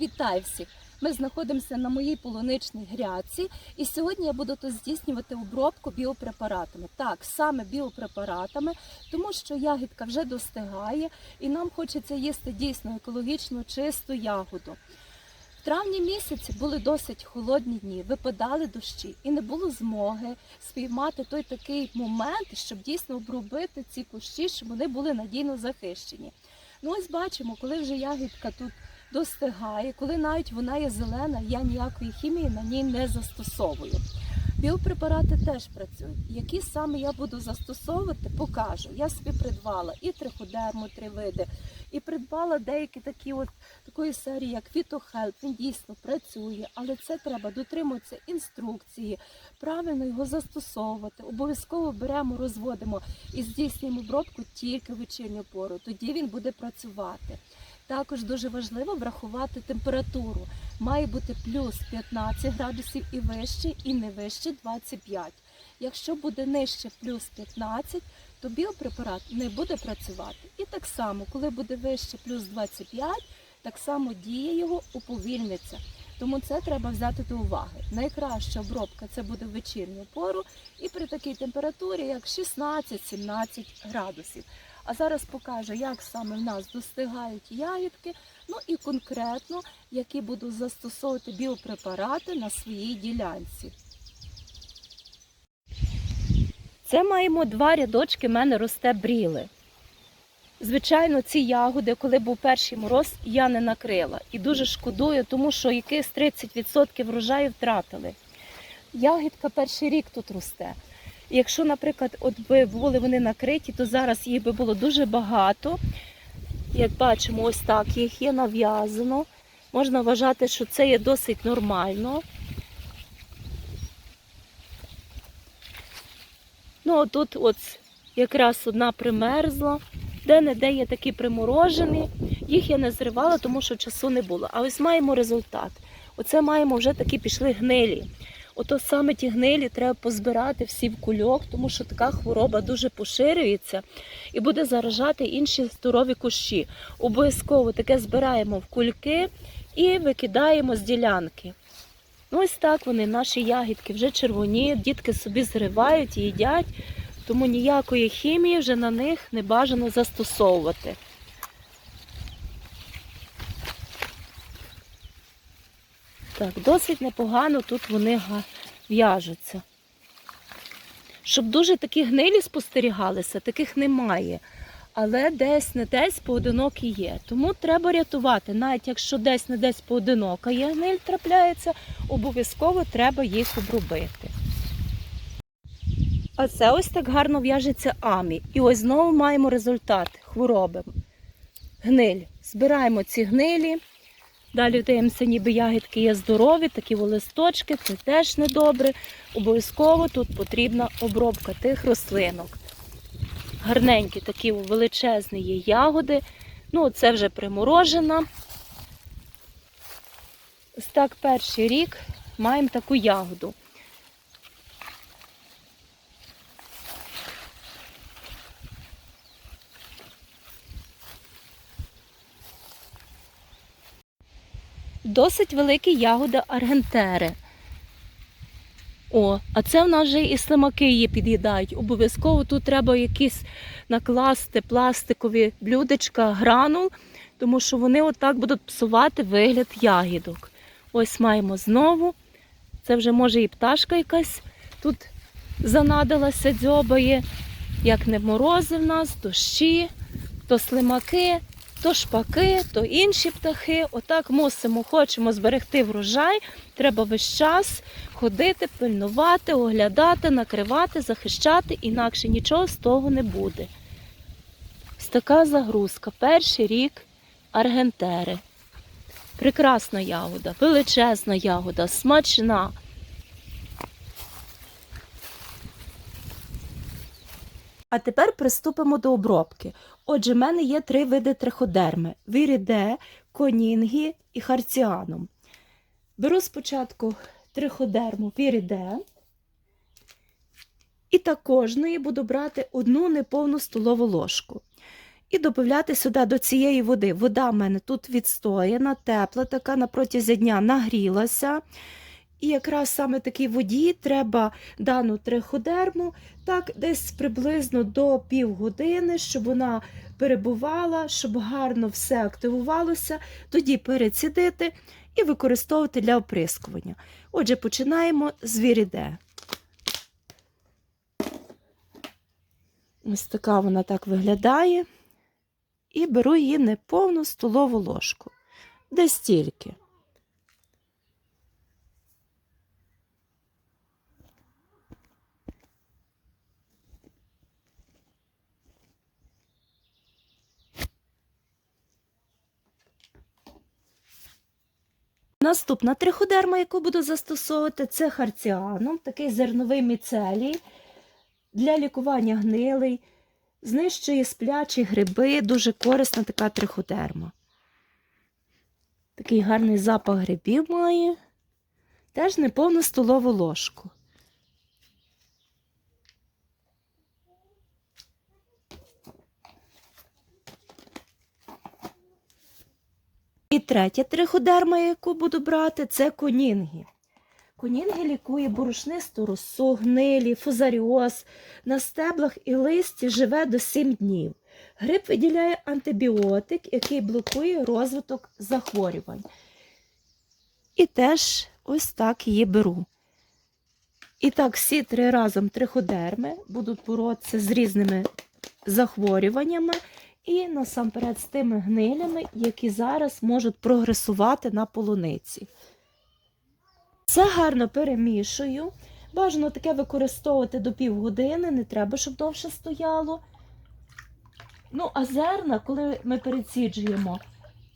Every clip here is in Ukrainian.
Вітаю всіх! Ми знаходимося на моїй полуничній грядці, і сьогодні я буду тут здійснювати обробку біопрепаратами. Так, саме біопрепаратами, тому що ягідка вже достигає, і нам хочеться їсти дійсно екологічно чисту ягоду. В травні місяці були досить холодні дні, випадали дощі, і не було змоги спіймати той такий момент, щоб дійсно обробити ці кущі, щоб вони були надійно захищені. Ну ось бачимо, коли вже ягідка тут достигає, коли навіть вона є зелена, я ніякої хімії на ній не застосовую. Біопрепарати теж працюють. Які саме я буду застосовувати, покажу. Я собі придбала і триходерму, три види, і придбала деякі такі от такої серії, як Фітохелп. Він дійсно працює, але це треба дотримуватися інструкції, правильно його застосовувати. Обов'язково беремо, розводимо і здійснюємо обробку тільки в вечірню пору. Тоді він буде працювати. Також дуже важливо врахувати температуру. Має бути плюс 15 градусів і вище, і не вище 25. Якщо буде нижче плюс 15, то біопрепарат не буде працювати. І так само, коли буде вище плюс 25, так само дія його уповільниться. Тому це треба взяти до уваги. Найкраща обробка це буде в вечірню пору і при такій температурі, як 16-17 градусів. А зараз покажу, як саме в нас достигають ягідки, ну і конкретно, які буду застосовувати біопрепарати на своїй ділянці. Це маємо два рядочки, в мене росте бріли. Звичайно, ці ягоди, коли був перший мороз, я не накрила. І дуже шкодую, тому що якихось 30% врожаю втратили. Ягідка перший рік тут росте. Якщо, наприклад, от би були вони накриті, то зараз їх би було дуже багато. Як бачимо, ось так їх є нав'язано. Можна вважати, що це є досить нормально. Ну, а тут от якраз одна примерзла, де-не-де є такі приморожені. Їх я не зривала, тому що часу не було. А ось маємо результат. Оце маємо вже такі пішли гнилі. Ото саме ті гнилі треба позбирати всі в кульок, тому що така хвороба дуже поширюється і буде заражати інші здорові кущі. Обов'язково таке збираємо в кульки і викидаємо з ділянки. Ну, ось так вони, наші ягідки, вже червоні, дітки собі зривають їдять, тому ніякої хімії вже на них не бажано застосовувати. Так, досить непогано тут вони в'яжуться. Щоб дуже такі гнилі спостерігалися, таких немає. Але десь не десь поодинокі є. Тому треба рятувати. Навіть якщо десь не десь поодинока є гниль трапляється, обов'язково треба їх обробити. А це ось так гарно в'яжеться амі. І ось знову маємо результат хвороби. Гниль. Збираємо ці гнилі. Далі дивимося, ніби ягідки є здорові, такі листочки, це теж недобре. Обов'язково тут потрібна обробка тих рослинок. Гарненькі такі величезні є ягоди. Ну, це вже приморожена. Ось так перший рік маємо таку ягоду. Досить великі ягоди аргентери. О, а це в нас вже і слимаки її під'їдають. Обов'язково тут треба якісь накласти пластикові блюдечка, гранул, тому що вони отак будуть псувати вигляд ягідок. Ось маємо знову. Це вже може і пташка якась тут занадилася, дзьобає. Як не морози в нас, дощі, то слимаки, то шпаки, то інші птахи. Отак мусимо, хочемо зберегти врожай. Треба весь час ходити, пильнувати, оглядати, накривати, захищати, інакше нічого з того не буде. Ось така загрузка. Перший рік аргентери. Прекрасна ягода, величезна ягода, смачна. А тепер приступимо до обробки. Отже, в мене є три види триходерми: віріде, конінгі і харціаном. Беру спочатку триходерму віріде. І так кожної буду брати одну неповну столову ложку. і додати сюди до цієї води. Вода в мене тут відстояна, тепла, така на протязі дня нагрілася. І якраз саме такій воді треба дану триходерму так десь приблизно до півгодини, щоб вона перебувала, щоб гарно все активувалося, тоді перецідити і використовувати для оприскування. Отже, починаємо з віріде. Ось така вона так виглядає. І беру її неповну столову ложку. Десь стільки. Наступна триходерма, яку буду застосовувати, це харціаном, такий зерновий міцелій для лікування гнилий, знищує сплячі гриби, дуже корисна така триходерма. Такий гарний запах грибів має, теж неповну столову ложку. Третя триходерма, яку буду брати, це конінгі. Конінгі лікує борошнисту росу, гнилі, фузаріоз. На стеблах і листі живе до 7 днів. Гриб виділяє антибіотик, який блокує розвиток захворювань. І теж ось так її беру. І так, всі три разом триходерми будуть боротися з різними захворюваннями і насамперед з тими гнилями, які зараз можуть прогресувати на полуниці. Все гарно перемішую. Бажано таке використовувати до півгодини, не треба, щоб довше стояло. Ну, а зерна, коли ми переціджуємо,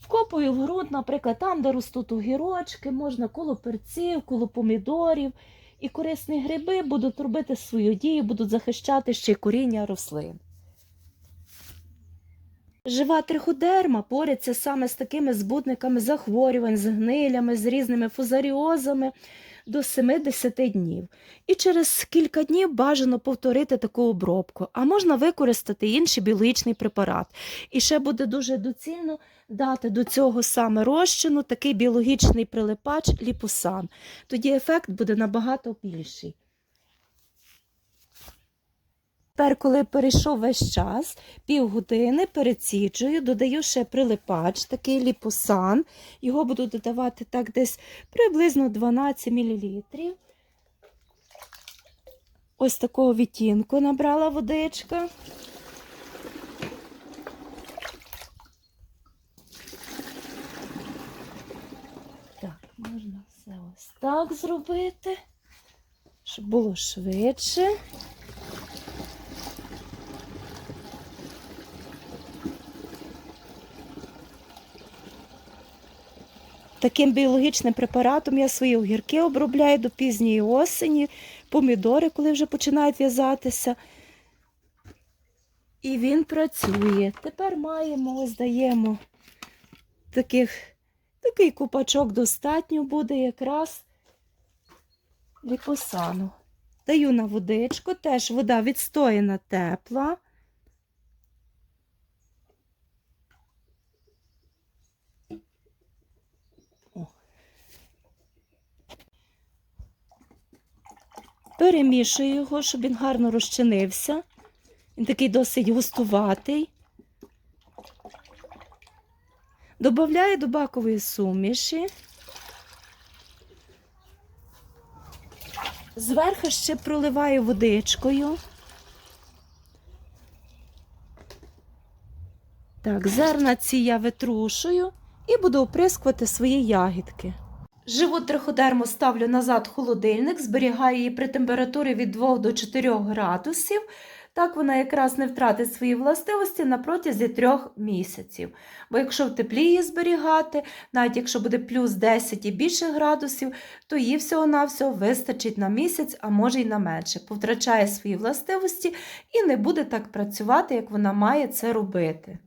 вкопую в ґрунт, наприклад, там, де ростуть огірочки, можна коло перців, коло помідорів. І корисні гриби будуть робити свою дію, будуть захищати ще й коріння рослин. Жива триходерма бореться саме з такими збудниками захворювань, з гнилями, з різними фузаріозами до 70 днів. І через кілька днів бажано повторити таку обробку, а можна використати інший біологічний препарат. І ще буде дуже доцільно дати до цього саме розчину такий біологічний прилипач ліпосан. Тоді ефект буде набагато більший. Тепер, коли перейшов весь час, півгодини переціджую, додаю ще прилипач, такий ліпосан. Його буду додавати так десь приблизно 12 мл. Ось такого відтінку набрала водичка. Так, можна все ось так зробити, щоб було швидше. Таким біологічним препаратом я свої огірки обробляю до пізньої осені, помідори, коли вже починають в'язатися. І він працює. Тепер маємо, ось даємо таких, такий купачок достатньо буде якраз ліпосану. Даю на водичку, теж вода відстояна тепла. Перемішую його, щоб він гарно розчинився. Він такий досить густуватий. Добавляю до бакової суміші. Зверху ще проливаю водичкою. Так, зерна ці я витрушую і буду оприскувати свої ягідки. Живу триходерму ставлю назад холодильник, зберігаю її при температурі від 2 до 4 градусів. Так вона якраз не втратить свої властивості на протязі 3 місяців. Бо якщо в теплі її зберігати, навіть якщо буде плюс 10 і більше градусів, то її всього-навсього вистачить на місяць, а може й на менше. Повтрачає свої властивості і не буде так працювати, як вона має це робити.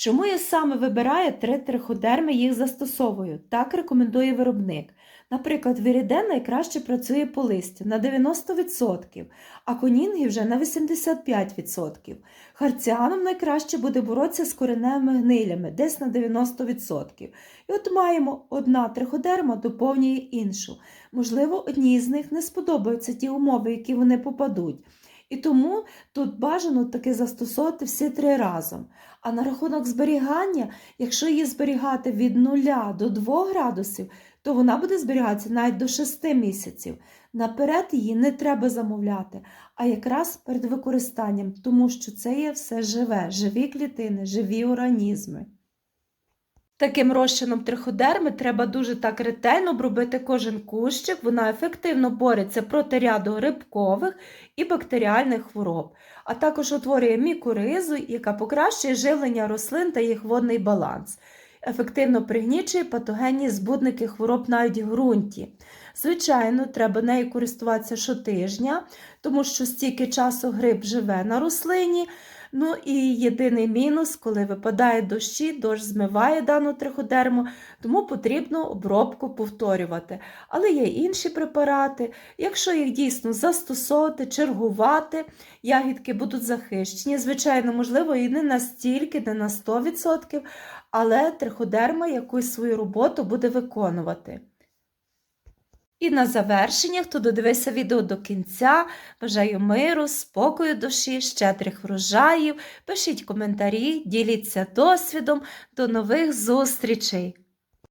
Чому я саме вибираю три триходерми їх застосовую? Так рекомендує виробник. Наприклад, віріден найкраще працює по листю на 90%, а конінги вже на 85%. Харціаном найкраще буде боротися з кореневими гнилями, десь на 90%. І от маємо одна триходерма доповнює іншу. Можливо, одній з них не сподобаються ті умови, які вони попадуть. І тому тут бажано таки застосовувати всі три разом. А на рахунок зберігання, якщо її зберігати від 0 до 2 градусів, то вона буде зберігатися навіть до 6 місяців. Наперед її не треба замовляти, а якраз перед використанням, тому що це є все живе, живі клітини, живі організми. Таким розчином триходерми треба дуже так ретельно обробити кожен кущик. Вона ефективно бореться проти ряду грибкових і бактеріальних хвороб, а також утворює мікоризу, яка покращує живлення рослин та їх водний баланс. Ефективно пригнічує патогенні збудники хвороб навіть в ґрунті. Звичайно, треба нею користуватися щотижня, тому що стільки часу гриб живе на рослині. Ну і єдиний мінус, коли випадає дощі, дощ змиває дану триходерму, тому потрібно обробку повторювати. Але є інші препарати. Якщо їх дійсно застосовувати, чергувати, ягідки будуть захищені. Звичайно, можливо, і не настільки, не на 100%, але триходерма якусь свою роботу буде виконувати. І на завершення, хто додивився відео до кінця, бажаю миру, спокою душі, щедрих врожаїв. Пишіть коментарі, діліться досвідом. До нових зустрічей!